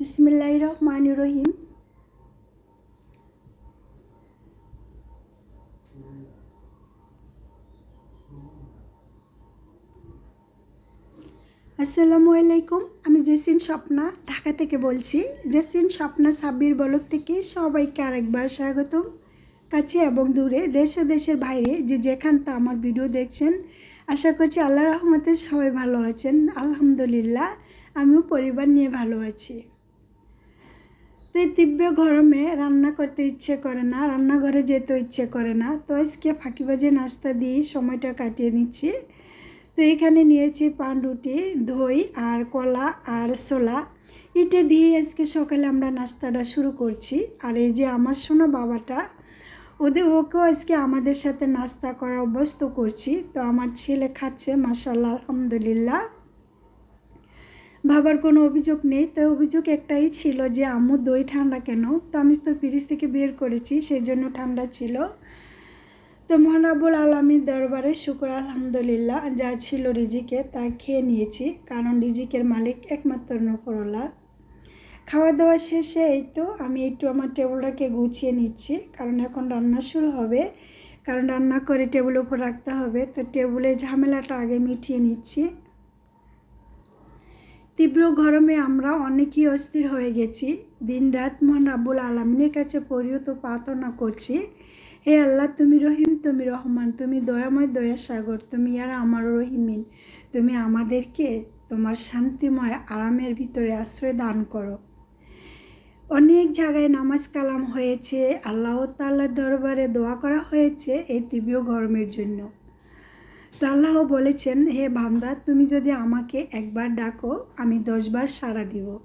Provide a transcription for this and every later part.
বিসমিল্লাহ রহমান রহিম আসসালামু আলাইকুম আমি জেসিন স্বপ্না, ঢাকা থেকে বলছি। জেসিন স্বপ্না সাব্বির বলক থেকে সবাইকে আরেকবার স্বাগতম। কাছে এবং দূরে, দেশ ও দেশের বাইরে যে যেখান তা আমার ভিডিও দেখছেন, আশা করছি আল্লাহ রহমতে সবাই ভালো আছেন। আলহামদুলিল্লাহ, আমিও পরিবার নিয়ে ভালো আছি। তো এই তীব্র গরমে রান্না করতে ইচ্ছে করে না, রান্নাঘরে যেতে ইচ্ছে করে না। তো আজকে ফাঁকিবাজে নাস্তা দিয়ে সময়টা কাটিয়ে নিচ্ছি। তো এখানে নিয়েছি পানরুটি দই আর কলা আর ছোলা। এটা দিয়ে আজকে সকালে আমরা নাস্তাটা শুরু করছি। আর এই যে আমার সোনা বাবাটা, ওদের ওকেও আজকে আমাদের সাথে নাস্তা করা অভ্যস্ত করছি। তো আমার ছেলে খাচ্ছে মাসাল্লাহ আলহামদুলিল্লাহ। ভাবার কোনো অভিযোগ নেই। তো অভিযোগ একটাই ছিল যে, আম্মু দই ঠান্ডা কেন? তো আমি তো ফ্রিজ থেকে বের করেছি, সেই জন্য ঠান্ডা ছিল। তো মহানাবুল আলমীর দরবারে শুক্র, আলহামদুলিল্লাহ, যা ছিল রিজিকে তা খেয়ে নিয়েছি, কারণ রিজিকের মালিক একমাত্র নফরলা খাওয়া দাওয়া শেষে এই তো আমি একটু আমার টেবিলটাকে গুছিয়ে নিচ্ছি, কারণ এখন রান্না শুরু হবে। কারণ রান্না করে টেবিলের উপর রাখতে হবে, তো টেবিলের ঝামেলাটা আগে মিটিয়ে নিচ্ছি। তীব্র গরমে আমরা অনেকই অস্থির হয়ে গেছি। দিন রাত মহান আব্বুল আলমিনের কাছে পরিয়ত প্রার্থনা করছি, হে আল্লাহ, তুমি রহিম, তুমি রহমান, তুমি দয়াময় দয়া সাগর, তুমি আর আমার রহিমিন, তুমি আমাদেরকে তোমার শান্তিময় আরামের ভিতরে আশ্রয় দান করো। অনেক জায়গায় নামাজ কালাম হয়েছে, আল্লাহ তাল্লার দরবারে দোয়া করা হয়েছে এই তীব্র গরমের জন্য। তো আল্লাহ বলেছেন, হে বান্দা, তুমি যদি আমাকে একবার ডাকো, আমি দশবার সাড়া দিব।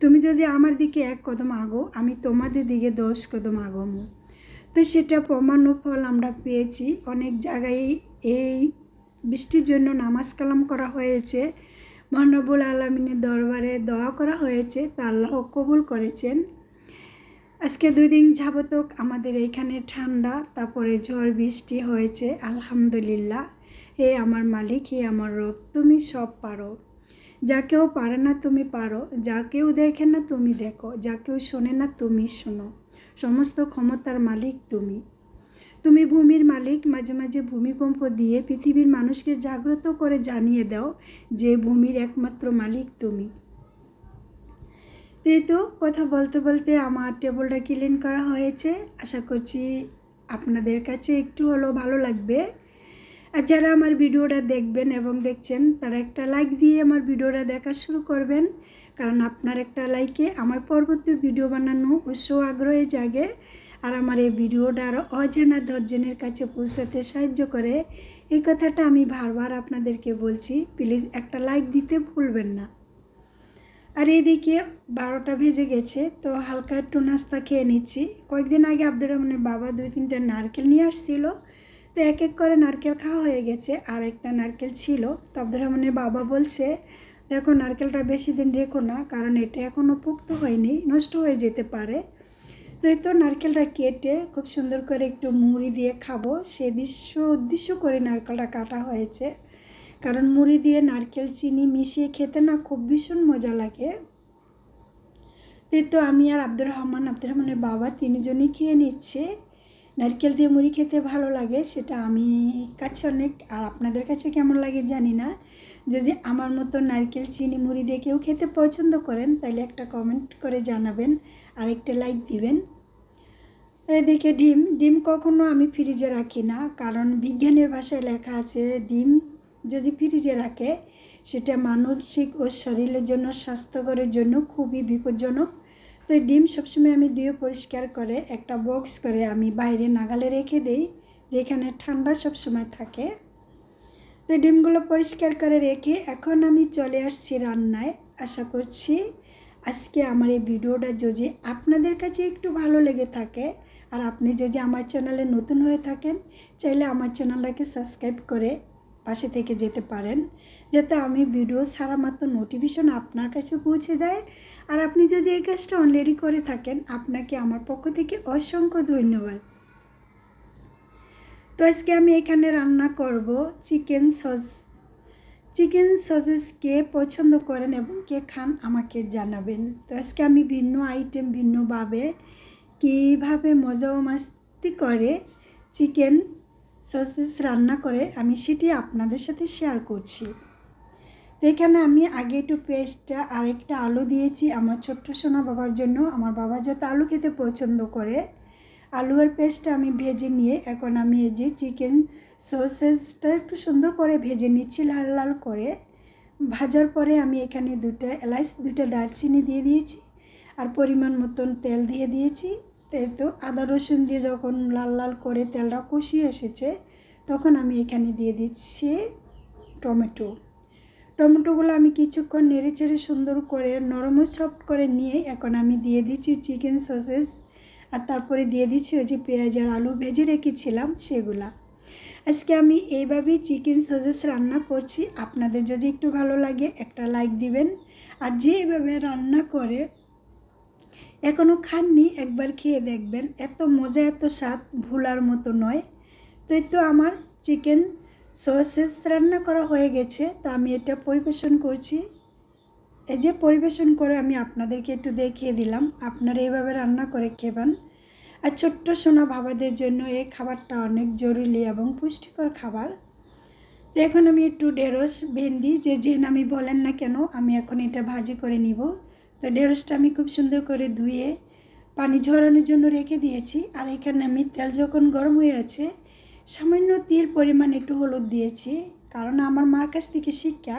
তুমি যদি আমার দিকে এক কদম আগো, আমি তোমাদের দিকে দশ কদম আগমো। তো সেটা প্রমাণ ফল আমরা পেয়েছি। অনেক জায়গায় এই বৃষ্টির জন্য নামাজ কালাম করা হয়েছে। মহানবুল আলমিনের দরবারে দোয়া করা হয়েছে। তা আল্লাহ কবুল করেছেন। আজকে দুই দিন যাবতক আমাদের এইখানে ঠান্ডা, তারপরে ঝড় বৃষ্টি হয়েছে, আলহামদুলিল্লাহ। হে আমার মালিক, হে আমার রব, তুমি সব পারো। যা কেউ পারে না তুমি পারো, যা কেউ দেখে না তুমি দেখো, যা কেউ শোনে না তুমি শোনো। সমস্ত ক্ষমতার মালিক তুমি। তুমি ভূমির মালিক, মাঝে মাঝে ভূমিকম্প দিয়ে পৃথিবীর মানুষকে জাগ্রত করে জানিয়ে দাও যে ভূমির একমাত্র মালিক তুমি। তো এই তো কথা বলতে বলতে আমার টেবিলটা ক্লিন করা হয়েছে। আশা করছি আপনাদের কাছে একটু হলেও ভালো লাগবে। আর যারা আমার ভিডিওটা দেখবেন এবং দেখছেন, তারা একটা লাইক দিয়ে আমার ভিডিওটা দেখা শুরু করবেন। কারণ আপনার একটা লাইকে আমার পরবর্তী ভিডিও বানানো উৎস আগ্রহে জাগে আর আমার এই ভিডিওটা আরও অজানা দর্জনের কাছে পৌঁছাতে সাহায্য করে। এই কথাটা আমি বারবার আপনাদেরকে বলছি প্লিজ একটা লাইক দিতে ভুলবেন না। আর এদিকে বারোটা ভেজে গেছে, তো হালকা একটু নাস্তা খেয়ে নিচ্ছি। কয়েকদিন আগে আব্দুর রহমানের বাবা দুই তিনটা নারকেল নিয়ে আসছিল। তো এক এক করে নারকেল খাওয়া হয়ে গেছে। আর একটা নারকেল ছিল। তো আব্দুর রহমানের বাবা বলছে, দেখো, নারকেলটা বেশি দিন রেখো না, কারণ এটা এখনও পোক্ত হয়নি, নষ্ট হয়ে যেতে পারে। তো এই তো নারকেলটা কেটে খুব সুন্দর করে একটু মুড়ি দিয়ে খাব, সে দৃশ্য, উদ্দেশ্য করে নারকেলটা কাটা হয়েছে। কারণ মুড়ি দিয়ে নারকেল, চিনি মিশিয়ে খেতে না খুব ভীষণ মজা লাগে। তো আমি আর আব্দুর রহমান, আব্দুর রহমানের বাবা, তিনজনই খেয়ে নিচ্ছে। নারকেল দিয়ে মুড়ি খেতে ভালো লাগে, সেটা আমি কাছে অনেক, আর আপনাদের কাছে কেমন লাগে জানি না। যদি আমার মতো নারকেল, চিনি, মুড়ি দিয়ে কেউ খেতে পছন্দ করেন, তাহলে একটা কমেন্ট করে জানাবেন, আর একটা লাইক দিবেন। এদিকে ডিম ডিম কখনো আমি ফ্রিজে রাখি না, কারণ বিজ্ঞানের ভাষায় লেখা আছে, ডিম যদি ফ্রিজে রাখে, সেটা মানসিক ও শরীরের জন্য, স্বাস্থ্যকরের জন্য খুবই বিপজ্জনক। তো ডিম সবসময় আমি দিয়ে পরিষ্কার করে একটা বক্স করে আমি বাইরে নাগালে রেখে দিই, যেখানে ঠান্ডা সবসময় থাকে। তো ডিমগুলো পরিষ্কার করে রেখে এখন আমি চলে আসছি রান্নায়। আশা করছি আজকে আমার এই ভিডিওটা যদি আপনাদের কাছে একটু ভালো লেগে থাকে, আর আপনি যদি আমার চ্যানেলে নতুন হয়ে থাকেন, চাইলে আমার চ্যানেলটাকে সাবস্ক্রাইব করে পাশে থেকে যেতে পারেন। যাতে আমি ভিডিও ছাড়া মাত্র নোটিফিকেশন আপনার কাছে পৌঁছে দেয় আর আপনি যদি এই কাজটা অলরেডি করে থাকেন, আপনাকে আমার পক্ষ থেকে অসংখ্য ধন্যবাদ। তো আজকে আমি এখানে রান্না করব চিকেন সস, চিকেন সসেস কে পছন্দ করেন এবং কে খান আমাকে জানাবেন। তো আজকে আমি ভিন্ন আইটেম ভিন্নভাবে কীভাবে মজা ও মাস্তি করে চিকেন সসেস রান্না করে আমি সেটি আপনাদের সাথে শেয়ার করছি। তো এখানে আমি আগে একটু পেস্টটা আরেকটা আলু দিয়েছি আমার ছোট্ট সোনা বাবার জন্য। আমার বাবা যাতে আলু খেতে পছন্দ করে। আলু আর পেস্টটা আমি ভেজে নিয়ে এখন আমি এই যে চিকেন সসেসটা একটু সুন্দর করে ভেজে নিচ্ছি লাল লাল করে। ভাজার পরে আমি এখানে দুটো এলাচ, দুটো দারচিনি দিয়ে দিয়েছি আর পরিমাণ মতন তেল দিয়ে দিয়েছি। তো আদা রসুন দিয়ে যখন লাল লাল করে তেলটা কষিয়ে এসেছে, তখন আমি এখানে দিয়ে দিচ্ছি টমেটো। টমেটোগুলো আমি কিছুক্ষণ নেড়ে চেড়ে সুন্দর করে নরমও সফট করে নিয়ে এখন আমি দিয়ে দিচ্ছি চিকেন সসেস আর তারপরে দিয়ে দিচ্ছি ওই যে পেঁয়াজ আর আলু ভেজে রেখেছিলাম সেগুলা। আজকে আমি এইভাবেই চিকেন সসেস রান্না করছি। আপনাদের যদি একটু ভালো লাগে একটা লাইক দিবেন। আর যে এইভাবে রান্না করে এখনও খাননি, একবার খেয়ে দেখবেন। এত মজা, এত স্বাদ, ভুলার মতো নয়। তো এই তো আমার চিকেন সসেস রান্না করা হয়ে গেছে, তা আমি এটা পরিবেশন করছি। এই যে পরিবেশন করে আমি আপনাদেরকে একটু দেখিয়ে দিলাম, আপনারা এইভাবে রান্না করে খেবেন আর ছোট্ট সোনা বাবাদের জন্য এই খাবারটা অনেক জরুরি এবং পুষ্টিকর খাবার। তো এখন আমি একটু ঢেঁড়স, ভেন্ডি, যে যে নামই বলেন না কেন, আমি এখন এটা ভাজি করে নিব। তো ঢেঁড়সটা আমি খুব সুন্দর করে ধুয়ে পানি ঝরানোর জন্য রেখে দিয়েছি। আর এখানে আমি তেল যখন গরম হয়ে আছে সামান্য তেল পরিমাণ একটু হলুদ দিয়েছি, কারণ আমার মার কাছ থেকে শিক্ষা,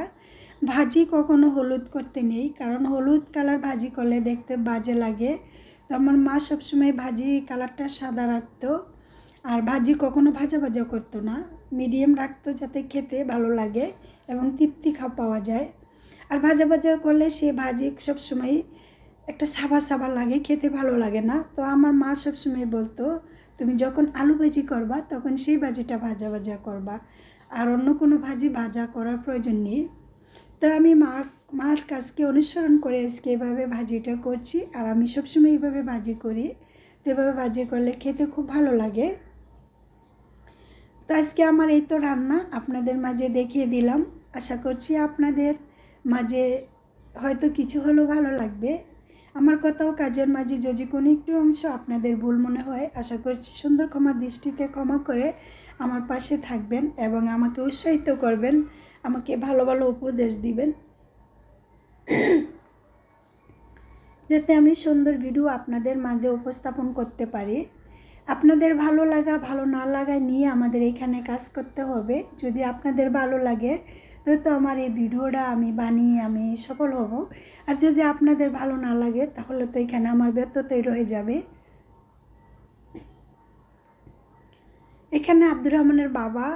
ভাজি কখনো হলুদ করতে নেই, কারণ হলুদ কালার ভাজি করলে দেখতে বাজে লাগে। তো আমার মা সবসময় ভাজি কালারটা সাদা রাখতো, আর ভাজি কখনো ভাজা ভাজা করতো না। মিডিয়াম রাখতো যাতে খেতে ভালো লাগে এবং তৃপ্তি খাওয়া পাওয়া যায়। আর ভাজা ভাজা করলে সে ভাজি সবসময় একটা সাবা সাবা লাগে, খেতে ভালো লাগে না। তো আমার মা সবসময় বলতো তুমি যখন আলু ভাজি করবা, তখন সেই ভাজিটা ভাজা ভাজা করবা। আর অন্য কোনো ভাজি ভাজা করার প্রয়োজন নেই। তো আমি মা মার কাজকে অনুসরণ করে আজকে এভাবে ভাজিটা করছি। আর আমি সবসময় এইভাবে ভাজি করি। তো এভাবে ভাজি করলে খেতে খুব ভালো লাগে। তো আজকে আমার এই তো রান্না আপনাদের মাঝে দেখিয়ে দিলাম। আশা করছি আপনাদের মাঝে হয়তো কিছু হলেও ভালো লাগবে। আমার কথাও কাজের মাঝে যদি কোনো একটু অংশ আপনাদের ভুল মনে হয়, আশা করছি সুন্দর ক্ষমা দৃষ্টিতে ক্ষমা করে আমার পাশে থাকবেন এবং আমাকে উৎসাহিত করবেন, আমাকে ভালো ভালো উপদেশ দিবেন। যাতে আমি সুন্দর ভিডিও আপনাদের মাঝে উপস্থাপন করতে পারি। আপনাদের ভালো লাগা, ভালো না লাগা নিয়ে আমাদের এখানে কাজ করতে হবে। যদি আপনাদের ভালো লাগে তো আমার এই ভিডিওটা আমি বানিয়ে আমি সফল হব। আর যদি আপনাদের ভালো না লাগে, তাহলে তো এখানে আমার ব্যর্থতাই রয়ে যাবে। এখানে আব্দুর রহমানের বাবা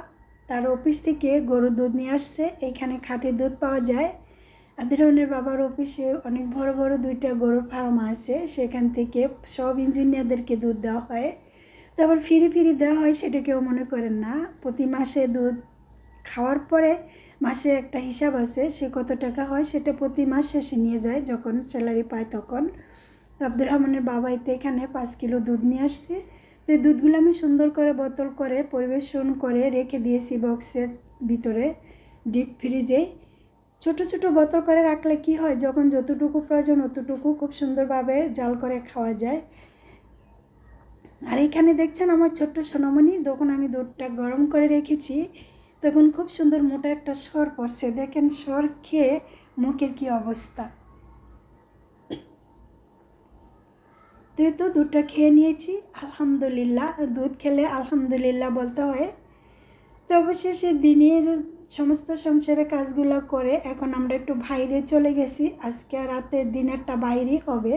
তার অফিস থেকে গরুর দুধ নিয়ে আসছে। এখানে খাঁটি দুধ পাওয়া যায়। আব্দুর রহমানের বাবার অফিসে অনেক বড় বড় দুইটা গরুর ফার্ম আছে। সেখান থেকে সব ইঞ্জিনিয়ারদেরকে দুধ দেওয়া হয়। তারপর ফিরি ফিরি দেওয়া হয় সেটা কেউ মনে করেন না। প্রতি মাসে দুধ খাওয়ার পরে মাসে একটা হিসাব আছে, সে কত টাকা হয় সেটা প্রতি মাস শেষে নিয়ে যায় যখন স্যালারি পায় তখন। তো আব্দুর রহমানের বাবা এতে এখানে পাঁচ কিলো দুধ নিয়ে আসছে। তো এই দুধগুলো আমি সুন্দর করে বোতল করে পরিবেশন করে রেখে দিয়েছি বক্সের ভিতরে, ডিপ ফ্রিজে। ছোট ছোট বোতল করে রাখলে কি হয়, যখন যতটুকু প্রয়োজন অতটুকু খুব সুন্দরভাবে জাল করে খাওয়া যায়। আর এখানে দেখছেন আমার ছোট্ট সোনামণি, তখন আমি দুধটা গরম করে রেখেছি। তখন খুব সুন্দর মোটা একটা স্বর পড়ছে। দেখেন স্বর খেয়ে মুখের কি অবস্থা। তো এই তো দুধটা খেয়ে নিয়েছি। আলহামদুলিল্লাহ, দুধ খেলে আলহামদুলিল্লাহ বলতে হয়। তো অবশেষে দিনের সমস্ত সংসারের কাজগুলো করে এখন আমরা একটু বাইরে চলে গেছি। আজকে রাতে দিনেরটা বাইরেই হবে।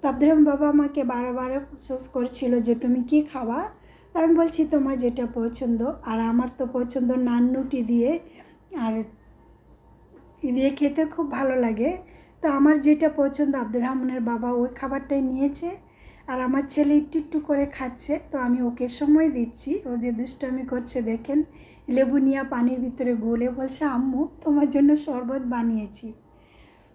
তো আব্দুর বাবা আমাকে বারবার সোস করছিল যে, তুমি কি খাওয়া আমি বলছি তোমার যেটা পছন্দ, আর আমার তো পছন্দ নান রুটি দিয়ে, আর দিয়ে খেতে খুব ভালো লাগে। তো আমার যেটা পছন্দ, আব্দুর রহমানের বাবা ওই খাবারটাই নিয়েছে, আর আমার ছেলে একটু একটু করে খাচ্ছে, তো আমি ওকে সময় দিচ্ছি। ও যে দুষ্টামি করছে, দেখেন, লেবু নিয়ে পানির ভিতরে গুলে বলছে, আম্মু, তোমার জন্য শরবত বানিয়েছি।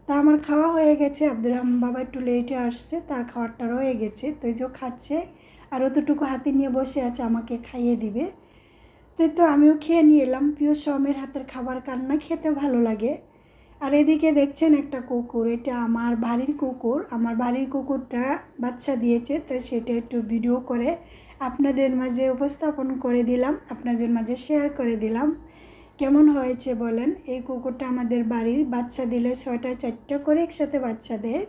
তা আমার খাওয়া হয়ে গেছে, আব্দুর রহমান বাবা একটু লেটে আসছে, তার খাওয়ারটা রয়ে গেছে, তো যে খাচ্ছে আর অতটুকু হাতে নিয়ে বসে আছে, আমাকে খাইয়ে দিবে। তো তো আমিও খেয়ে নিয়ে এলাম। প্রিয় সমের হাতের খাবার কান্না খেতে ভালো লাগে। আর এদিকে দেখছেন একটা কুকুর, এটা আমার বাড়ির কুকুর। আমার বাড়ির কুকুরটা বাচ্চা দিয়েছে, তো সেটা একটু ভিডিও করে আপনাদের মাঝে উপস্থাপন করে দিলাম, আপনাদের মাঝে শেয়ার করে দিলাম। কেমন হয়েছে বলেন? এই কুকুরটা আমাদের বাড়ির বাচ্চা দিলে ছয়টা, চারটা করে একসাথে বাচ্চা দেয়।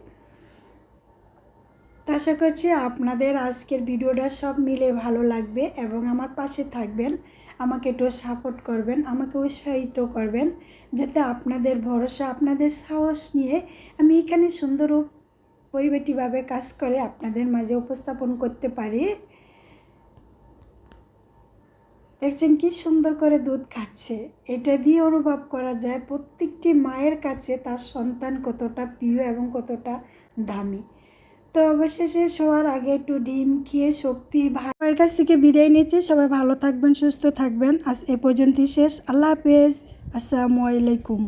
আশা করছি আপনাদের আজকের ভিডিওটা সব মিলে ভালো লাগবে এবং আমার পাশে থাকবেন। আমাকে একটু সাপোর্ট করবেন, আমাকে উৎসাহিত করবেন, যাতে আপনাদের ভরসা, আপনাদের সাহস নিয়ে আমি এখানে সুন্দর পরিবেটিভাবে কাজ করে আপনাদের মাঝে উপস্থাপন করতে পারি। দেখছেন কি সুন্দর করে দুধ খাচ্ছে। এটা দিয়ে অনুভব করা যায় প্রত্যেকটি মায়ের কাছে তার সন্তান কতটা প্রিয় এবং কতটা দামি। তো অবশেষে শোয়ার আগে একটু ডিম খেয়ে শক্তি ভাইয়ের কাছ থেকে বিদায় নিচ্ছে। সবাই ভালো থাকবেন, সুস্থ থাকবেন। আজ এ পর্যন্তই শেষ। আল্লাহ হাফেজ। আসসালামু আলাইকুম।